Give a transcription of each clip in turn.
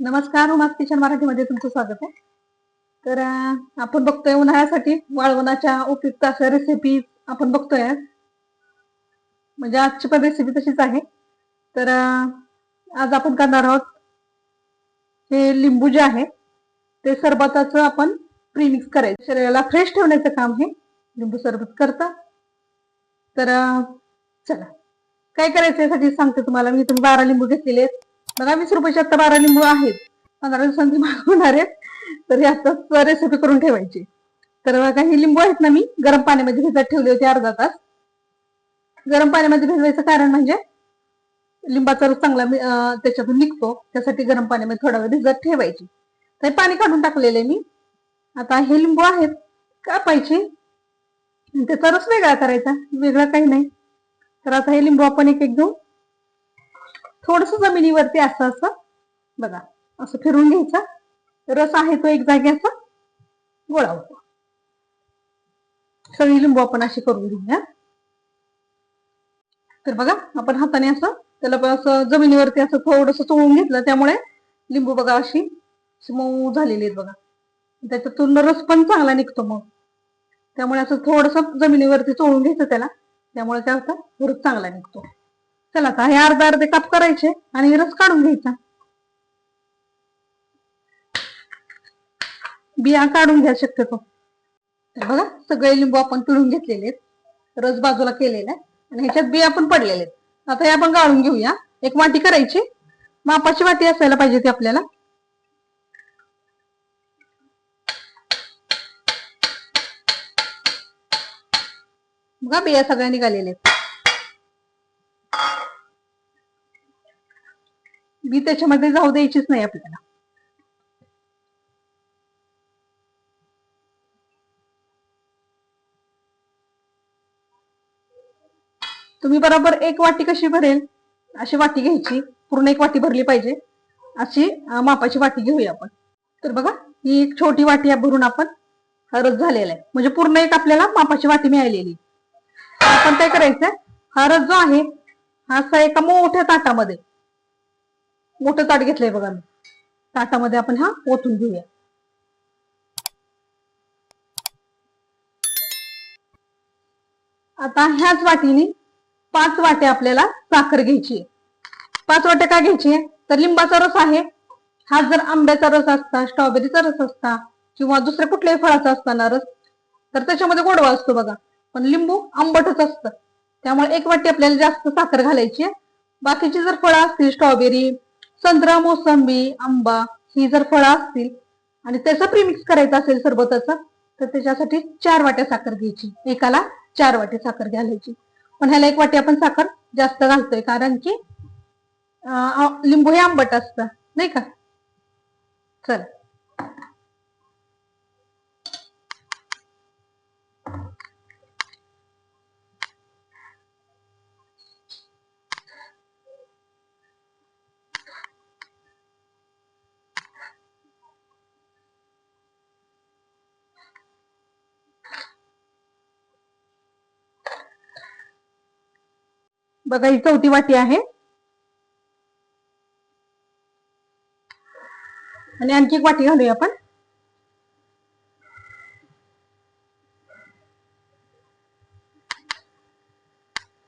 नमस्कार उमास किचन मराठीमध्ये तुमचं स्वागत आहे. तर आपण बघतोय उन्हाळ्यासाठी वाळवणाच्या उपयुक्त अशा रेसिपी आपण बघतोय. म्हणजे आजची पण रेसिपी तशीच आहे. तर आज आपण करणार आहोत हे लिंबू जे आहे ते सरबताचं आपण प्रीमिक्स करायचं. शरीराला फ्रेश ठेवण्याचं काम हे लिंबू सरबत करतं. तर चला. काय करायचं यासाठी सांगते तुम्हाला. मी तुम्ही बारा लिंबू घेतलेले आहेत. बघा वीस रुपयाचे आता बारा लिंबू आहेत. पंधरा दिवसांची मागवणार आहेत. तर हे रेसिपी करून ठेवायची. तर बघा हे लिंबू आहेत ना मी गरम पाण्यामध्ये भिजत ठेवले होते अर्धा तास. गरम पाण्यामध्ये भिजवायचं कारण म्हणजे लिंबाचा रस चांगला त्याच्यातून निघतो. त्यासाठी गरम पाण्यामध्ये थोडा वेळ भिजत ठेवायची. तर पाणी काढून टाकलेले मी. आता हे लिंबू आहेत कापायचे. त्याचा रस वेगळा करायचा. वेगळा काही नाही. तर आता हे लिंबू आपण एक एक घेऊ थोडस जमिनीवरती असं असं बघा असं फिरून घ्यायचा. रस आहे तो एक जागी असा गोळा होतो. सगळी लिंबू आपण अशी करून घेऊया. तर बघा आपण हाताने असं त्याला असं जमिनीवरती असं थोडस चोळून घेतलं त्यामुळे लिंबू बघा अशी अशी मऊ झालेली आहेत बघा. त्याच्यातून रस पण चांगला निघतो मग. त्यामुळे असं थोडस जमिनीवरती चोळून घ्यायचं त्याला. त्यामुळे काय होतं? रस चांगला निघतो. चला आता हे अर्धा अर्धे काप करायचे आणि रस काढून घ्यायचा. बिया काढून घ्या शक्यतो. तर बघा सगळे लिंबू आपण पिळून घेतलेले आहेत. रस बाजूला केलेला आहे आणि ह्याच्यात बिया पण पडलेले आहेत. आता हे आपण गाळून घेऊया. एक वाटी करायची. मापाची वाटी असायला पाहिजे ती आपल्याला. बघा बिया सगळ्या निघालेल्या आहेत. बी त्याच्यामध्ये जाऊ द्यायचीच नाही आपल्याला. तुम्ही बरोबर एक वाटी कशी भरेल? अशी वाटी घ्यायची. पूर्ण एक वाटी भरली पाहिजे. अशी मापाची वाटी घेऊया आपण. तर बघा ही एक छोटी वाटी भरून आपण. हा रस झालेला आहे. म्हणजे पूर्ण एक आपल्याला मापाची वाटी मिळालेली आपण काय करायचंय? हा रस जो आहे हा असा एका मोठ्या ताटामध्ये मोठं ताट घेतलंय बघा मी. ताटामध्ये आपण हा ओतून घेऊया. आता ह्याच वाटीने पाच वाट्या आपल्याला साखर घ्यायची आहे. पाच वाट्या का घ्यायची आहे? तर लिंबाचा रस आहे. हा जर आंब्याचा रस असता स्ट्रॉबेरीचा रस असता किंवा दुसऱ्या कुठल्याही फळाचा असताना रस तर त्याच्यामध्ये गोडवा असतो बघा. पण लिंबू आंबटच असतं. त्यामुळे एक वाटी आपल्याला जास्त साखर घालायची आहे. बाकीची जर फळं असतील स्ट्रॉबेरी संत्रा मोसंबी आंबा ही जर फळं असतील आणि त्याचं प्रीमिक्स करायचं असेल सरबताचं तर त्याच्यासाठी चार वाट्या साखर घ्यायची. एकाला चार वाटी साखर घालायची. पण ह्याला एक वाटी आपण साखर जास्त घालतोय कारण की लिंबू हे आंबट असतं. नाही का? चल. बघा ही चौथी वाटी आहे. आणि आणखी एक वाटी घालूया आपण.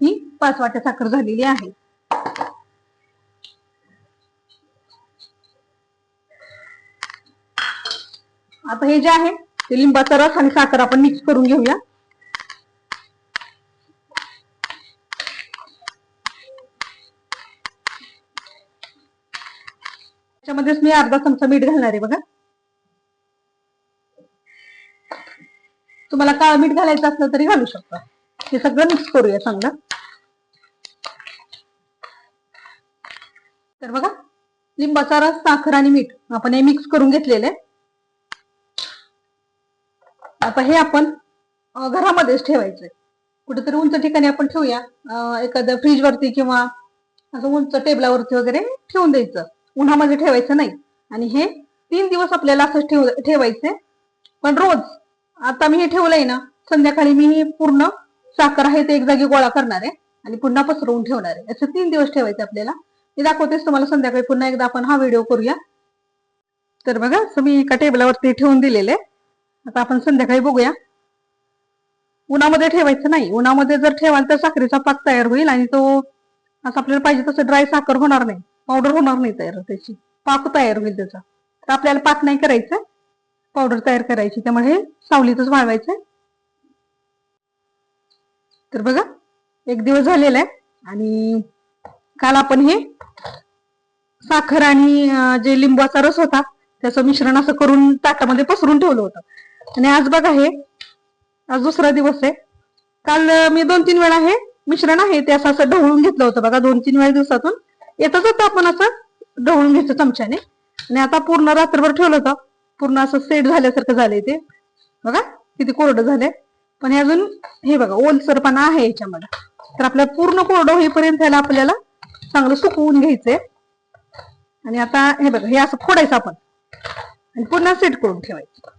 ही पाच वाट्या साखर झालेली आहे. आता हे जे आहे ते लिंबाचा रस आणि साखर आपण मिक्स करून घेऊया. त्याच्यामध्येच मी अर्धा चमचा मीठ घालणार आहे बघा. तुम्हाला काळं मीठ घालायचं असलं तरी घालू शकता. हे सगळं मिक्स करूया चांगलं. तर बघा लिंबाचा रस साखर आणि मीठ आपण हे मिक्स करून घेतलेले आता हे आपण घरामध्येच ठेवायचंय कुठेतरी उंच ठिकाणी आपण ठेवूया. एखाद्या फ्रीज वरती किंवा असं उंच टेबलावरती वगैरे ठेवून द्यायचं. उन्हामध्ये ठेवायचं नाही. आणि हे तीन दिवस आपल्याला असं ठेव ठेवायचे पण रोज आता मी हे ठेवलंय ना संध्याकाळी मी हे पूर्ण साखर आहे ते एक जागी गोळा करणार आहे. आणि पुन्हा पसरवून ठेवणार आहे. असं तीन दिवस ठेवायचे आपल्याला. मी दाखवतेच तुम्हाला संध्याकाळी पुन्हा एकदा आपण हा व्हिडिओ करूया. तर बघा असं मी एका टेबलावरती ठेवून दिलेले आता आपण संध्याकाळी बघूया. उन्हामध्ये ठेवायचं नाही. उन्हामध्ये जर ठेवाल तर साखरेचा पाक तयार होईल आणि तो असं आपल्याला पाहिजे तसं ड्राय साखर होणार नाही. पावडर होणार नाही तयार त्याची. पाक तयार होईल त्याचा. तर आपल्याला पाक नाही करायचं. पावडर तयार करायची. त्यामुळे हे सावलीतच वाळवायचं. तर बघा एक दिवस झालेला आहे. आणि काल आपण हे साखर आणि जे लिंबाचा रस होता त्याचं मिश्रण असं करून ताटामध्ये पसरून ठेवलं होतं. आणि आज बघा हे आज दुसरा दिवस आहे. काल मी दोन तीन वेळा हे मिश्रण आहे ते असं असं ढवळून घेतलं होतं. बघा दोन तीन वेळा दिवसातून येतच होतं आपण असं ढवळून घ्यायचं चमच्याने. आणि आता पूर्ण रात्रभर ठेवलं होतं. पूर्ण असं सेट झाल्यासारखं झालंय ते. बघा किती कोरडं झालंय. पण हे अजून हे बघा ओलसरपणा आहे याच्यामध्ये. तर आपल्या पूर्ण कोरडं होईपर्यंत ह्याला आपल्याला चांगलं सुकवून घ्यायचंय. आणि आता हे बघा हे असं फोडायचं आपण. आणि पुन्हा सेट करून ठेवायचं.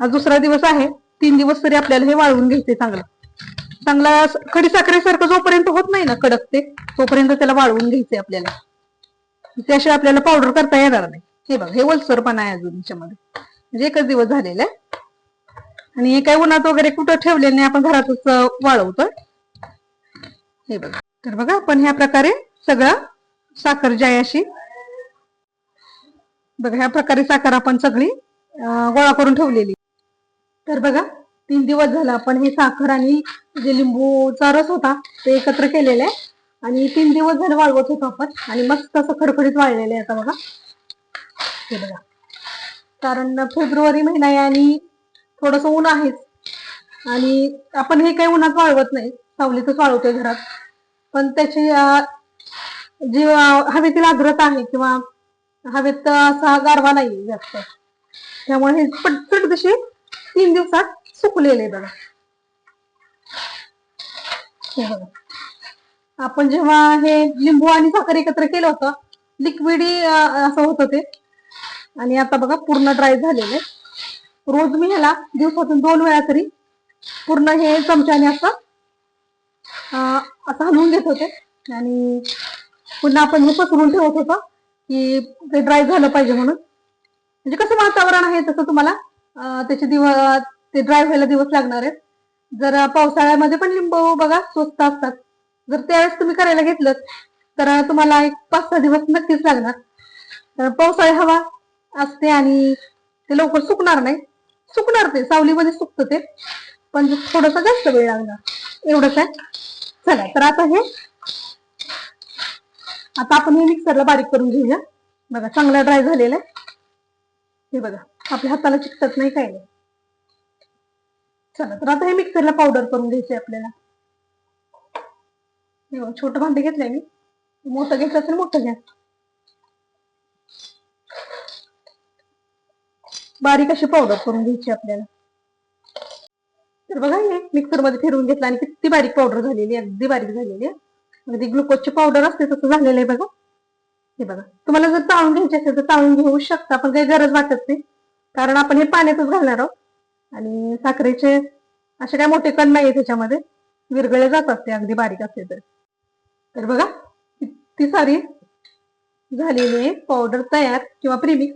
आज दुसरा दिवस आहे. तीन दिवस तरी आपल्याला हे वाळवून घ्यायचंय चांगलं. चांगला खडी साखरेसारखं जोपर्यंत होत नाही ना कडक ते तोपर्यंत त्याला वाळवून घ्यायचंय आपल्याला. त्याशिवाय आपल्याला पावडर करता येणार नाही. हे बघ हे ओलसरपणा आहे अजून याच्यामध्ये. म्हणजे एकच दिवस झालेला आहे. आणि हे काय उन्हात वगैरे कुठं ठेवलेलं नाही आपण घरातच वाळवतोय. हे बघा. तर बघा आपण ह्या प्रकारे सगळं साखर जी आहे अशी बघा ह्या प्रकारे साखर आपण सगळी गोळा करून ठेवलेली. तर बघा तीन दिवस झाला आपण हे साखर आणि जे लिंबूचा रस होता ते एकत्र केलेले आहे. आणि तीन दिवस झाले वाळवत होतो आपण आणि मस्त असं खडखडीत वाळलेलं आहे आता बघा. हे बघा. कारण फेब्रुवारी महिना आहे आणि थोडस ऊन आहेच. आणि आपण हे काही उन्हात वाळवत नाही. सावलीतच वाळवतोय घरात. पण त्याची जी हवेतील आर्द्रता आहे किंवा हवेत असा गारवा नाही जास्त. त्यामुळे हे पटपट जशी तीन दिवसात सुकलेले बघा. हे बघा. आपण जेव्हा हे लिंबू आणि साखर एकत्र केलं होतं लिक्विडी असं होतं ते आणि आता बघा पूर्ण ड्राय झालेले. रोज मी ह्याला दिवसातून दोन वेळा तरी पूर्ण हे चमच्याने असं असं हलवून घेत होते. आणि पुन्हा आपण हे पसरून ठेवत होतो की ते ड्राय झालं पाहिजे म्हणून. म्हणजे कसं वातावरण आहे तसं तुम्हाला त्याचे दिवस ते ड्राय व्हायला दिवस लागणार आहेत. जर पावसाळ्यामध्ये पण लिंबू बघा स्वस्त असतात. जर त्यावेळेस तुम्ही करायला घेतलं तर तुम्हाला एक पाच सहा दिवस नक्कीच लागणार. पावसाळी हवा असते आणि ते लवकर सुकणार नाही. सुकणार ते सावलीमध्ये सुकतं ते. पण थोडासा जास्त वेळ लागणार. एवढंच आहे. चला तर आता हे आता आपण हे मिक्सरला बारीक करून घेऊया. बघा चांगला ड्राय झालेला आहे. हे बघा आपल्या हाताला चिकटत नाही काय नाही. चला तर आता हे मिक्सरला पावडर करून घ्यायचे आपल्याला. छोट भांडे घेतलंय मी. मोठं घ्यायचं असेल मोठं घ्या. बारीक अशी पावडर करून घ्यायची आपल्याला. तर बघा हे मिक्सरमध्ये फिरवून घेतलं आणि किती बारीक पावडर झालेली अगदी बारीक झालेली आहे. अगदी ग्लुकोजची पावडर असते तसं झालेलं आहे बघा. हे बघा. तुम्हाला जर चाळून घ्यायची असेल तर चाळून घेऊ शकता पण काही गरज वाटत नाही. कारण आपण हे पाण्यातच घालणार आहोत. आणि साखरेचे असे काय मोठे कण नाही त्याच्यामध्ये. विरगळे जातात ते अगदी बारीक असते तर. तर बघा किती सारी झालेली आहे पावडर तयार किंवा प्रेमिक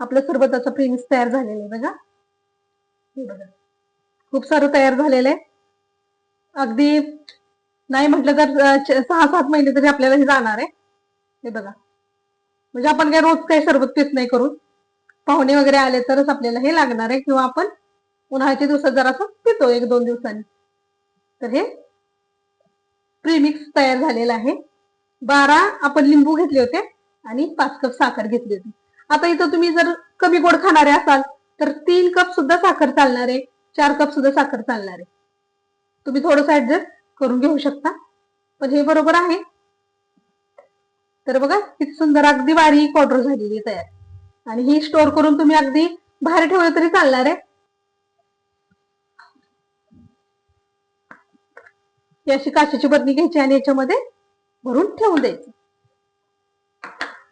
आपलं सरबताचं प्रीमिक्स तयार झालेलं आहे बघा. हे बघा. खूप सारं तयार झालेलं आहे. अगदी नाही म्हटलं तर सहा सात महिने तरी आपल्याला हे जाणार आहे. हे बघा. म्हणजे आपण काय रोज काही सरबत पीत नाही करून. पाहुणे वगैरे आले तरच आपल्याला हे लागणार आहे किंवा आपण उन्हाळ्याच्या दिवसात जरासं पितो एक दोन दिवसांनी. तर हे प्रीमिक्स तयार झालेलं आहे. बारा आपण लिंबू घेतले होते आणि पाच कप साखर घेतली होती. आता इथं तुम्ही जर कमी गोड खाणारे असाल तर तीन कप सुद्धा साखर चालणार आहे. चार कप सुद्धा साखर चालणार आहे. तुम्ही थोडस ऍडजस्ट करून घेऊ शकता. पण हे बरोबर आहे. तर बघा किती सुंदर अगदी बारीक ऑर्डर झालेली आहे तयार. आणि ही स्टोअर करून तुम्ही अगदी बाहेर ठेवलं तरी चालणार आहे. ही अशी काशीची बदली घ्यायची आणि याच्यामध्ये भरून ठेवून द्यायची.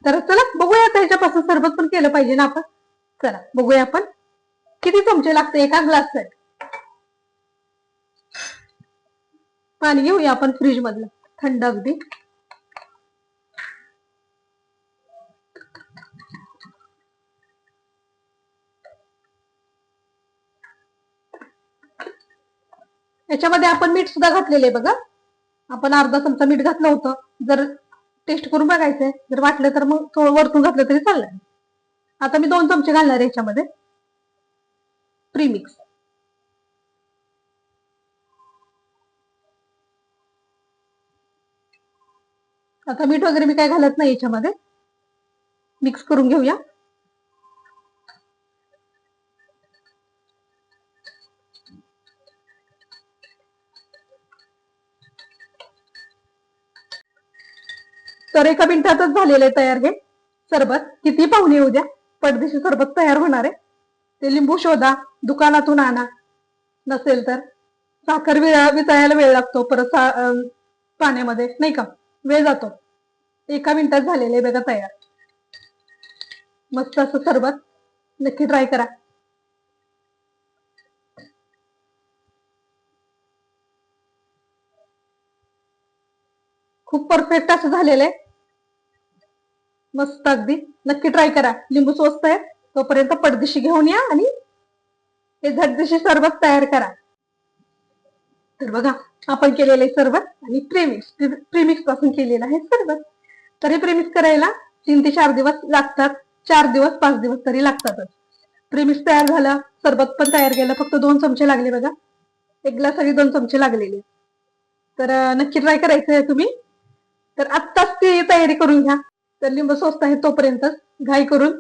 तर चला बघूया आता ह्याच्यापासून सरबत पण केलं पाहिजे ना आपण. चला बघूया आपण. किती चमचे लागते एका ग्लास पाणी घेऊया आपण फ्रीज मधलं. थंड अगदी. याच्यामध्ये आपण मीठ सुद्धा घातलेलं आहे बघा. आपण अर्धा चमचा मीठ घातलं होतं. जर टेस्ट करून बघायचंय जर वाटलं तर मग थोडं वरतून घातलं तरी चाललंय. आता मी दोन चमचे घालणार आहे याच्यामध्ये. प्रीमिक्स आता मीठ वगैरे मी काय घालत नाही याच्यामध्ये. मिक्स करून घेऊया. तर एका मिनिटातच झालेलं आहे तयार हे. सरबत किती पाहुणे येऊ द्या. पडदेशी सरबत तयार होणार आहे. ते लिंबू शोधा दुकानातून आणा. नसेल तर साखर विळा वेळ लागतो. परत पाण्यामध्ये नाही का? वेळ जातो. एका मिनिटात झालेलं आहे बघा तयार. मस्त असं सरबत. नक्की ट्राय करा. खूप परफेक्ट असं झालेलं आहे. मस्त अगदी. नक्की ट्राय करा. लिंबू स्वस्त आहे तोपर्यंत पडदिशी घेऊन या आणि हे झटदिशी सरबत तयार करा. तर बघा आपण केलेले सरबत आणि प्रेमिक्स प्रेमिक्सपासून केलेलं आहे सरबत. तर हे प्रेमिक्स करायला तीन ते चार दिवस लागतात. चार दिवस पाच दिवस तरी लागतातच. प्रेमिक्स तयार झालं सरबत पण तयार केलं. फक्त दोन चमचे लागले बघा. एक ग्लास आणि दोन चमचे लागलेले. तर नक्की ट्राय करायचं आहे तुम्ही. तर आत्ताच ती तयारी करून घ्या. तर लिंब स्वस्त आहे तोपर्यंतच घाई करून.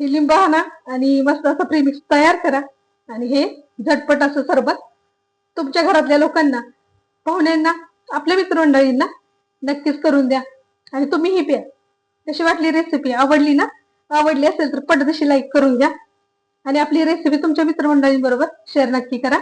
ही लिंब आणा आणि मस्त असं प्रीमिक्स तयार करा. आणि हे झटपट असं सरबत तुमच्या घरातल्या लोकांना पाहुण्यांना आपल्या मित्रमंडळींना नक्कीच करून द्या. आणि तुम्ही ही प्या. कशी वाटली रेसिपी आवडली ना? आवडली असेल तर पटदशी लाईक करून घ्या. आणि आपली रेसिपी तुमच्या मित्रमंडळींबरोबर शेअर नक्की करा.